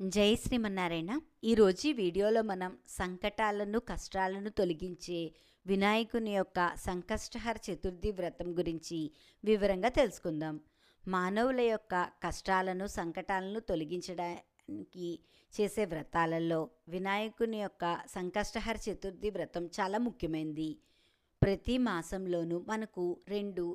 జై శ్రీమన్నారాయణ. ఈరోజు ఈ వీడియోలో మనం సంకటాలను కష్టాలను తొలగించే వినాయకుని యొక్క సంకష్టహర చతుర్థి వ్రతం గురించి వివరంగా తెలుసుకుందాం. మానవుల యొక్క కష్టాలను సంకటాలను తొలగించడానికి చేసే వ్రతాలలో వినాయకుని యొక్క సంకష్టహర చతుర్థి వ్రతం చాలా ముఖ్యమైనది ప్రతి మాసంలోనూ మనకు రెండు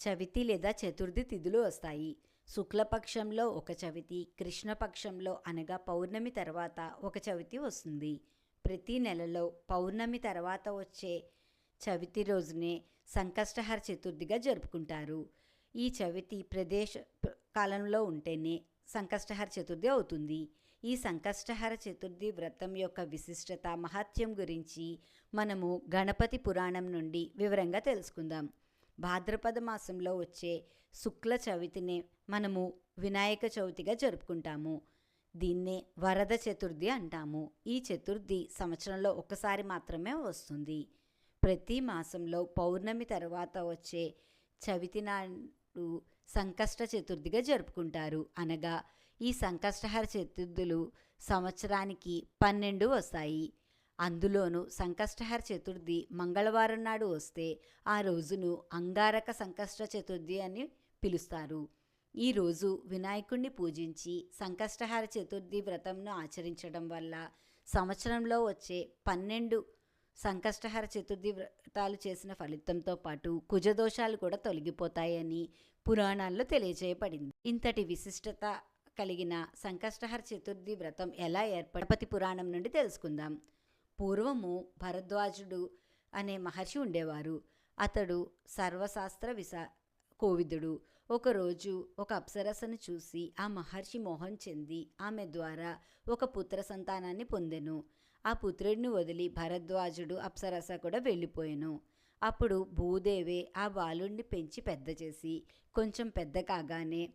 చవితి లేదా చతుర్థి తిథులు వస్తాయి. శుక్లపక్షంలో ఒక చవితి కృష్ణపక్షంలో అనగా పౌర్ణమి తర్వాత ఒక చవితి వస్తుంది. ప్రతి నెలలో పౌర్ణమి తర్వాత వచ్చే చవితి రోజునే సంకష్టహర చతుర్థిగా జరుపుకుంటారు. ఈ చవితి ప్రదేశ కాలంలో ఉంటేనే సంకష్టహర చతుర్థి అవుతుంది. ఈ సంకష్టహర చతుర్థి వ్రతం యొక్క విశిష్టత మహత్యం గురించి మనము గణపతి పురాణం నుండి వివరంగా తెలుసుకుందాం. భాద్రపద మాసంలో వచ్చే శుక్ల చవితిని మనము వినాయక చవితిగా జరుపుకుంటాము. దీన్నే వరద చతుర్థి అంటాము. ఈ చతుర్థి సంవత్సరంలో ఒకసారి మాత్రమే వస్తుంది. ప్రతి మాసంలో పౌర్ణమి తర్వాత వచ్చే చవితి నాడు సంకష్ట చతుర్థిగా జరుపుకుంటారు. అనగా ఈ సంకష్టహర చతుర్థులు సంవత్సరానికి పన్నెండు వస్తాయి. అందులోనూ సంకష్టహర చతుర్థి మంగళవారం నాడు వస్తే ఆ రోజును అంగారక సంకష్ట చతుర్థి అని పిలుస్తారు. ఈ రోజు వినాయకుణ్ణి పూజించి సంకష్టహార చతుర్థి వ్రతంను ఆచరించడం వల్ల సంవత్సరంలో వచ్చే పన్నెండు సంకష్టహార చతుర్థి వ్రతాలు చేసిన ఫలితంతో పాటు కుజదోషాలు కూడా తొలగిపోతాయని పురాణాల్లో తెలియజేయబడింది. ఇంతటి విశిష్టత కలిగిన సంకష్టహర చతుర్థి వ్రతం ఎలా ఏర్పడపతి పురాణం నుండి తెలుసుకుందాం. పూర్వము భరద్వాజుడు అనే మహర్షి ఉండేవారు. అతడు సర్వశాస్త్ర విశా కోవిదుడు. ఒకరోజు ఒక అప్సరసను చూసి ఆ మహర్షి మోహం చెంది ఆమె ద్వారా ఒక పుత్ర సంతానాన్ని పొందెను. ఆ పుత్రుడిని వదిలి భరద్వాజుడు అప్సరస కూడా వెళ్ళిపోయాను. అప్పుడు భూదేవే ఆ బాలుడిని పెంచి పెద్ద చేసి కొంచెం పెద్ద కాగానే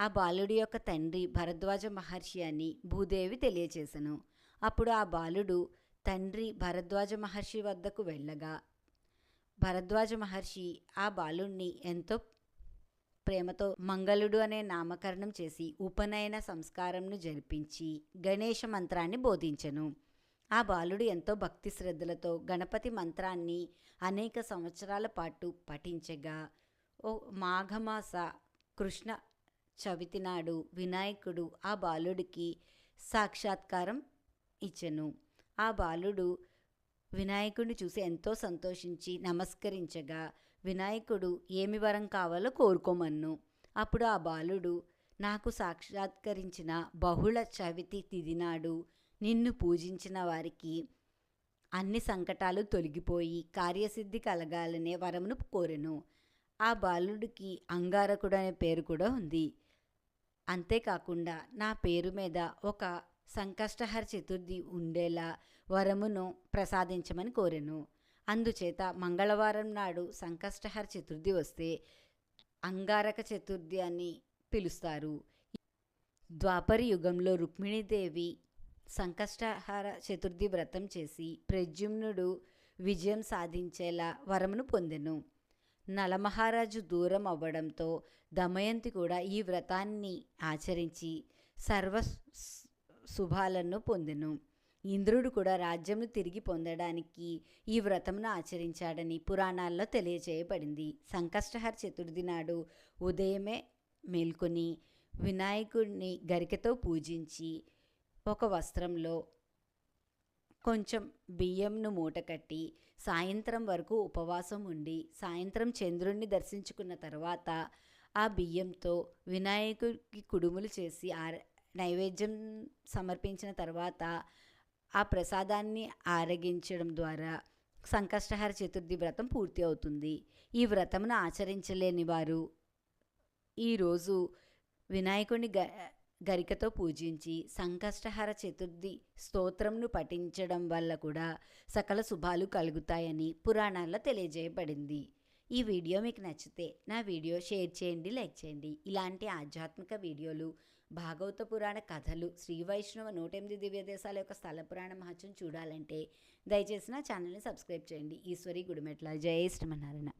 ఆ బాలుడి యొక్క తండ్రి భరద్వాజ మహర్షి అని భూదేవి తెలియచేశాను అప్పుడు ఆ బాలుడు తండ్రి భరద్వాజ మహర్షి వద్దకు వెళ్ళగా భరద్వాజ మహర్షి ఆ బాలుణ్ణి ఎంతో ప్రేమతో మంగళుడు అనే నామకరణం చేసి ఉపనయన సంస్కారంను జరిపించి గణేష మంత్రాన్ని బోధించెను. ఆ బాలుడు ఎంతో భక్తి శ్రద్ధలతో గణపతి మంత్రాన్ని అనేక సంవత్సరాల పాటు పఠించగా ఓ మాఘమాస కృష్ణ చవితి నాడు వినాయకుడు ఆ బాలుడికి సాక్షాత్కారం ఇచ్చెను. ఆ బాలుడు వినాయకుడిని చూసి ఎంతో సంతోషించి నమస్కరించగా వినాయకుడు ఏమి వరం కావాలో కోరుకోమన్ను అప్పుడు ఆ బాలుడు నాకు సాక్షాత్కరించిన బహుళ చవితి తిదినాడు నిన్ను పూజించిన వారికి అన్ని సంకటాలు తొలగిపోయి కార్యసిద్ధి కలగాలనే వరమును కోరెను ఆ బాలుడికి అంగారకుడు అనే పేరు కూడా ఉంది. అంతేకాకుండా నా పేరు మీద ఒక సంకష్టహర చతుర్థి ఉండేలా వరమును ప్రసాదించమని కోరెను. అందుచేత మంగళవారం నాడు సంకష్టహర చతుర్థి వస్తే అంగారక చతుర్థి అని పిలుస్తారు. ద్వాపర యుగంలో రుక్మిణీదేవి సంకష్టహార చతుర్థి వ్రతం చేసి ప్రద్యుమ్నుడు విజయం సాధించేలా వరమును పొందెను. నలమహారాజు దూరం అవ్వడంతో దమయంతి కూడా ఈ వ్రతాన్ని ఆచరించి సర్వ శుభాలను పొందెను. ఇంద్రుడు కూడా రాజ్యంను తిరిగి పొందడానికి ఈ వ్రతమును ఆచరించాడని పురాణాల్లో తెలియజేయబడింది సంకష్టహర చతుర్థి నాడు ఉదయమే మేల్కొని వినాయకుడిని గరికతో పూజించి ఒక వస్త్రంలో కొంచెం బియ్యంను మూటకట్టి సాయంత్రం వరకు ఉపవాసం ఉండి సాయంత్రం చంద్రుణ్ణి దర్శించుకున్న తర్వాత ఆ బియ్యంతో వినాయకుడికి కుడుములు చేసి ఆర నైవేద్యం సమర్పించిన తర్వాత ఆ ప్రసాదాన్ని ఆరగించడం ద్వారా సంకష్టహర చతుర్థి వ్రతం పూర్తి అవుతుంది. ఈ వ్రతమును ఆచరించలేని వారు ఈరోజు వినాయకుని గ గరికతో పూజించి సంకష్టహర చతుర్థి స్తోత్రంను పఠించడం వల్ల కూడా సకల శుభాలు కలుగుతాయని పురాణాల్లో తెలియజేయబడింది. ఈ వీడియో మీకు నచ్చితే నా వీడియో షేర్ చేయండి లైక్ చేయండి. ఇలాంటి ఆధ్యాత్మిక వీడియోలు భాగవత పురాణ కథలు శ్రీ వైష్ణవ నూట ఎనిమిది దివ్య దేశాల యొక్క స్థల పురాణ మహత్యం చూడాలంటే దయచేసి నా ఛానల్ని సబ్స్క్రైబ్ చేయండి. ఈశ్వరి గుడిమెట్ల. జయ శ్రీమన్నారాయణ.